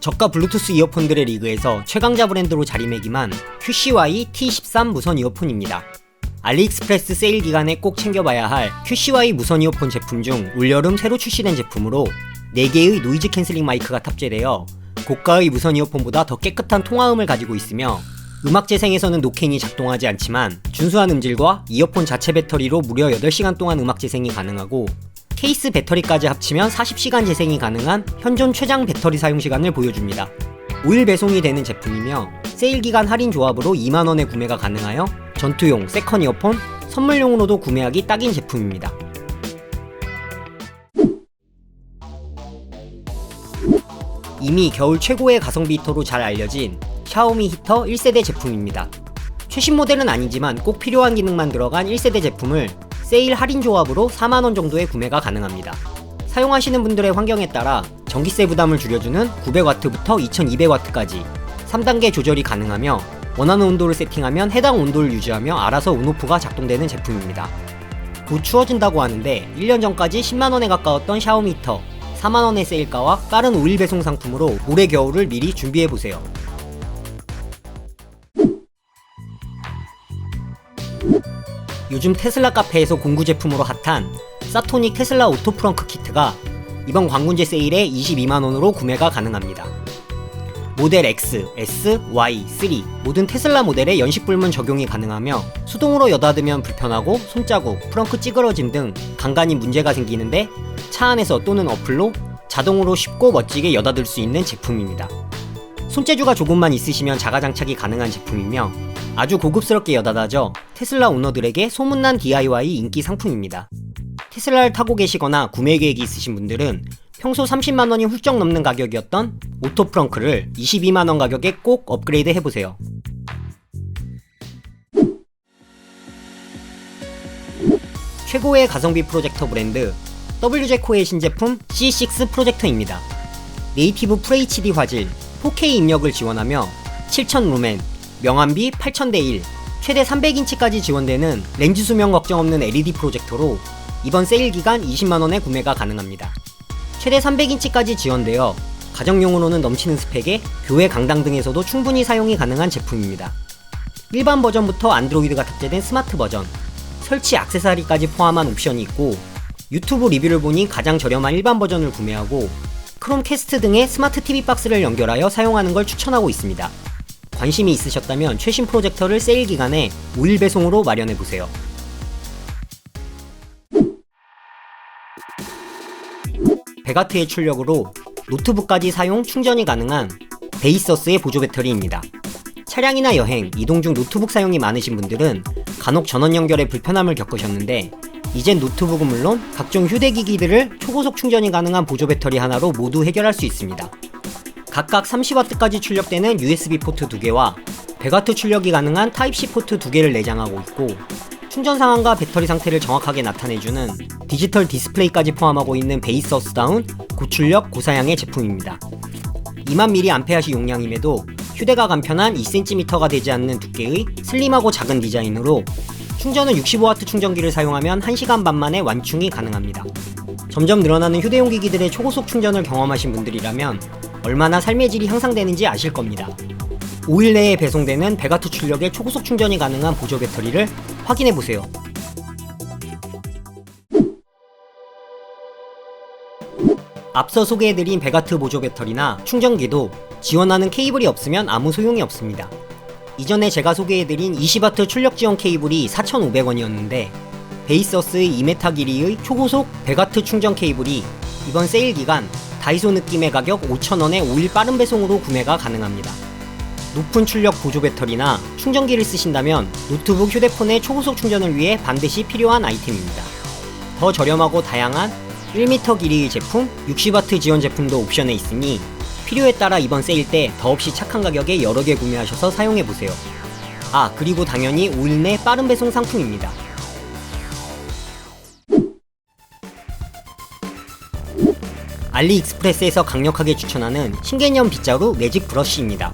저가 블루투스 이어폰들의 리그에서 최강자 브랜드로 자리매김한 QCY T13 무선 이어폰입니다. 알리익스프레스 세일 기간에 꼭 챙겨봐야 할 QCY 무선 이어폰 제품 중 올여름 새로 출시된 제품으로 4개의 노이즈 캔슬링 마이크가 탑재되어 고가의 무선 이어폰보다 더 깨끗한 통화음을 가지고 있으며 음악 재생에서는 노캔이 작동하지 않지만 준수한 음질과 이어폰 자체 배터리로 무려 8시간 동안 음악 재생이 가능하고 케이스 배터리까지 합치면 40시간 재생이 가능한 현존 최장 배터리 사용 시간을 보여줍니다. 5일 배송이 되는 제품이며 세일 기간 할인 조합으로 2만원에 구매가 가능하여 전투용, 세컨 이어폰, 선물용으로도 구매하기 딱인 제품입니다. 이미 겨울 최고의 가성비 히터로 잘 알려진 샤오미 히터 1세대 제품입니다. 최신 모델은 아니지만 꼭 필요한 기능만 들어간 1세대 제품을 세일 할인 조합으로 4만원 정도에 구매가 가능합니다. 사용하시는 분들의 환경에 따라 전기세 부담을 줄여주는 900W부터 2200W까지 3단계 조절이 가능하며 원하는 온도를 세팅하면 해당 온도를 유지하며 알아서 온오프가 작동되는 제품입니다. 곧 추워진다고 하는데 1년 전까지 10만원에 가까웠던 샤오미 히터 4만원의 세일가와 빠른 5일 배송 상품으로 올해 겨울을 미리 준비해보세요. 요즘 테슬라 카페에서 공구 제품으로 핫한 사토닉 테슬라 오토 프렁크 키트가 이번 광군제 세일에 22만원으로 구매가 가능합니다. 모델 X, S, Y, 3 모든 테슬라 모델에 연식 불문 적용이 가능하며 수동으로 여닫으면 불편하고 손자국, 프렁크 찌그러짐 등 간간히 문제가 생기는데 차 안에서 또는 어플로 자동으로 쉽고 멋지게 여닫을 수 있는 제품입니다. 손재주가 조금만 있으시면 자가 장착이 가능한 제품이며 아주 고급스럽게 여닫아져 테슬라 오너들에게 소문난 DIY 인기 상품입니다. 테슬라를 타고 계시거나 구매 계획이 있으신 분들은 평소 30만원이 훌쩍 넘는 가격이었던 오토 프렁크를 22만원 가격에 꼭 업그레이드 해보세요. 최고의 가성비 프로젝터 브랜드 WJ코의 신제품 C6 프로젝터입니다. 네이티브 FHD 화질, 4K 입력을 지원하며 7000 루멘, 명암비 8000대1, 최대 300인치까지 지원되는 렌즈 수명 걱정 없는 LED 프로젝터로 이번 세일 기간 20만원에 구매가 가능합니다. 최대 300인치까지 지원되어 가정용으로는 넘치는 스펙에 교회 강당 등에서도 충분히 사용이 가능한 제품입니다. 일반 버전부터 안드로이드가 탑재된 스마트 버전, 설치 액세서리까지 포함한 옵션이 있고 유튜브 리뷰를 보니 가장 저렴한 일반 버전을 구매하고 크롬캐스트 등의 스마트 TV 박스를 연결하여 사용하는 걸 추천하고 있습니다. 관심이 있으셨다면 최신 프로젝터를 세일 기간에 5일 배송으로 마련해 보세요. 베가트의 출력으로 노트북까지 사용 충전이 가능한 베이서스의 보조 배터리입니다. 차량이나 여행, 이동 중 노트북 사용이 많으신 분들은 간혹 전원 연결에 불편함을 겪으셨는데 이젠 노트북은 물론 각종 휴대기기들을 초고속 충전이 가능한 보조 배터리 하나로 모두 해결할 수 있습니다. 각각 30W까지 출력되는 USB 포트 2개와 100W 출력이 가능한 타입C 포트 2개를 내장하고 있고 충전 상황과 배터리 상태를 정확하게 나타내주는 디지털 디스플레이까지 포함하고 있는 베이서스다운 고출력 고사양의 제품입니다. 2만 mAh 용량임에도 휴대가 간편한 2cm가 되지 않는 두께의 슬림하고 작은 디자인으로 충전은 65W 충전기를 사용하면 1시간 반 만에 완충이 가능합니다. 점점 늘어나는 휴대용 기기들의 초고속 충전을 경험하신 분들이라면 얼마나 삶의 질이 향상되는지 아실 겁니다. 5일 내에 배송되는 100W 출력의 초고속 충전이 가능한 보조 배터리를 확인해 보세요. 앞서 소개해드린 100W 보조 배터리나 충전기도 지원하는 케이블이 없으면 아무 소용이 없습니다. 이전에 제가 소개해드린 20W 출력 지원 케이블이 4,500원이었는데 베이서스의 2m 길이의 초고속 100W 충전 케이블이 이번 세일 기간 다이소 느낌의 가격 5,000원에 5일 빠른 배송으로 구매가 가능합니다. 높은 출력 보조 배터리나 충전기를 쓰신다면 노트북 휴대폰의 초고속 충전을 위해 반드시 필요한 아이템입니다. 더 저렴하고 다양한 1m 길이의 제품, 60W 지원 제품도 옵션에 있으니 필요에 따라 이번 세일 때 더없이 착한 가격에 여러 개 구매하셔서 사용해보세요. 아, 그리고 당연히 5일 내 빠른 배송 상품입니다. 알리익스프레스에서 강력하게 추천하는 신개념 빗자루 매직 브러쉬입니다.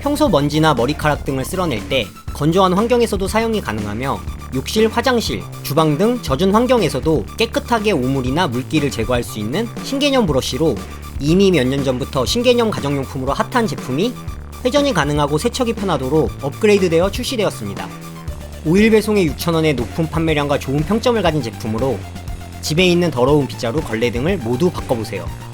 평소 먼지나 머리카락 등을 쓸어낼 때 건조한 환경에서도 사용이 가능하며 욕실, 화장실, 주방 등 젖은 환경에서도 깨끗하게 오물이나 물기를 제거할 수 있는 신개념 브러쉬로 이미 몇 년 전부터 신개념 가정용품으로 핫한 제품이 회전이 가능하고 세척이 편하도록 업그레이드되어 출시되었습니다. 5일 배송에 6,000원의 높은 판매량과 좋은 평점을 가진 제품으로 집에 있는 더러운 빗자루, 걸레 등을 모두 바꿔보세요.